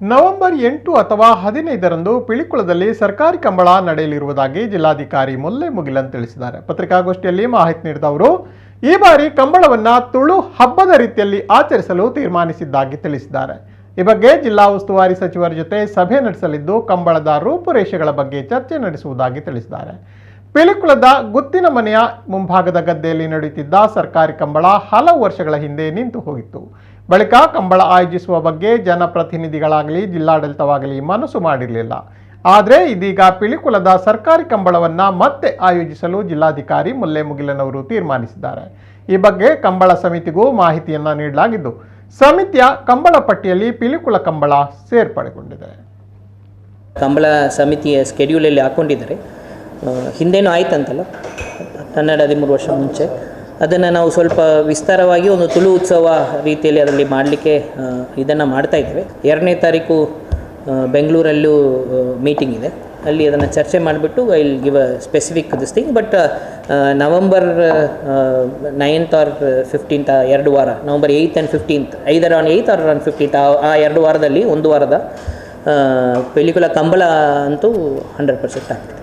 November ಎಂಟು ಅಥವಾ ಹದಿನೈದರಂದು ಪಿಳಿಕುಳದಲ್ಲಿ ಸರ್ಕಾರಿ ಕಂಬಳ ನಡೆಯಲಿರುವುದಾಗಿ ಜಿಲ್ಲಾಧಿಕಾರಿ ಮೊಲ್ಲೆ ಮುಗಿಲನ್ ತಿಳಿಸಿದ್ದಾರೆ. ಪತ್ರಿಕಾಗೋಷ್ಠಿಯಲ್ಲಿ ಮಾಹಿತಿ ನೀಡಿದ ಅವರು, ಈ ಬಾರಿ ಕಂಬಳವನ್ನ ತುಳು ಹಬ್ಬದ ರೀತಿಯಲ್ಲಿ ಆಚರಿಸಲು ತೀರ್ಮಾನಿಸಿದ್ದಾಗಿ ತಿಳಿಸಿದ್ದಾರೆ. ಈ ಬಗ್ಗೆ ಜಿಲ್ಲಾ ಉಸ್ತುವಾರಿ ಸಚಿವರ ಜೊತೆ ಸಭೆ ನಡೆಸಲಿದ್ದು, ಕಂಬಳದ ರೂಪುರೇಷೆಗಳ ಬಗ್ಗೆ ಚರ್ಚೆ ನಡೆಸುವುದಾಗಿ ತಿಳಿಸಿದ್ದಾರೆ. ಪಿಲಿಕುಳದ ಗುತ್ತಿನ ಮನೆಯ ಮುಂಭಾಗದ ಗದ್ದೆಯಲ್ಲಿ ನಡೆಯುತ್ತಿದ್ದ ಸರ್ಕಾರಿ ಕಂಬಳ ಹಲವು ವರ್ಷಗಳ ಹಿಂದೆ ನಿಂತು ಹೋಗಿತ್ತು. ಬಳಿಕ ಕಂಬಳ ಆಯೋಜಿಸುವ ಬಗ್ಗೆ ಜನಪ್ರತಿನಿಧಿಗಳಾಗಲಿ ಜಿಲ್ಲಾಡಳಿತವಾಗಲಿ ಮನಸ್ಸು ಮಾಡಿರಲಿಲ್ಲ. ಆದರೆ ಇದೀಗ ಪಿಳಿಕುಳದ ಸರ್ಕಾರಿ ಕಂಬಳವನ್ನು ಮತ್ತೆ ಆಯೋಜಿಸಲು ಜಿಲ್ಲಾಧಿಕಾರಿ ಮುಲ್ಲೆ ಮುಗಿಲನವರು ತೀರ್ಮಾನಿಸಿದ್ದಾರೆ. ಈ ಬಗ್ಗೆ ಕಂಬಳ ಸಮಿತಿಗೂ ಮಾಹಿತಿಯನ್ನು ನೀಡಲಾಗಿದ್ದು, ಸಮಿತಿಯ ಕಂಬಳ ಪಟ್ಟಿಯಲ್ಲಿ ಪಿಲಿಕುಳ ಕಂಬಳ ಸೇರ್ಪಡೆಗೊಂಡಿದೆ. ಕಂಬಳ ಸಮಿತಿಯ ಸ್ಕೆಡ್ಯೂಲಲ್ಲಿ ಹಾಕ್ಕೊಂಡಿದ್ದಾರೆ ಹಿಂದೇನು ಹಿಂದೇನೂ ಆಯ್ತಂತಲ್ಲ? ಹನ್ನೆರಡು ಹದಿಮೂರು ವರ್ಷ ಮುಂಚೆ. ಅದನ್ನು ನಾವು ಸ್ವಲ್ಪ ವಿಸ್ತಾರವಾಗಿ ಒಂದು ತುಳು ಉತ್ಸವ ರೀತಿಯಲ್ಲಿ ಅದರಲ್ಲಿ ಮಾಡಲಿಕ್ಕೆ ಇದನ್ನು ಮಾಡ್ತಾ ಇದ್ದೇವೆ. ಎರಡನೇ ತಾರೀಕು ಬೆಂಗಳೂರಲ್ಲೂ ಮೀಟಿಂಗ್ ಇದೆ. ಅಲ್ಲಿ ಅದನ್ನು ಚರ್ಚೆ ಮಾಡಿಬಿಟ್ಟು I will give a specific this thing but November ninth or fifteenth ಎರಡು ವಾರ, November eighth and fifteenth either on eighth or on fifteenth ಆ ಎರಡು ವಾರದಲ್ಲಿ ಒಂದು ವಾರದ ಪೆಲಿಕುಲ ಕಂಬಳ ಅಂತೂ ಹಂಡ್ರೆಡ್ ಪರ್ಸೆಂಟ್ ಆಗ್ತದೆ.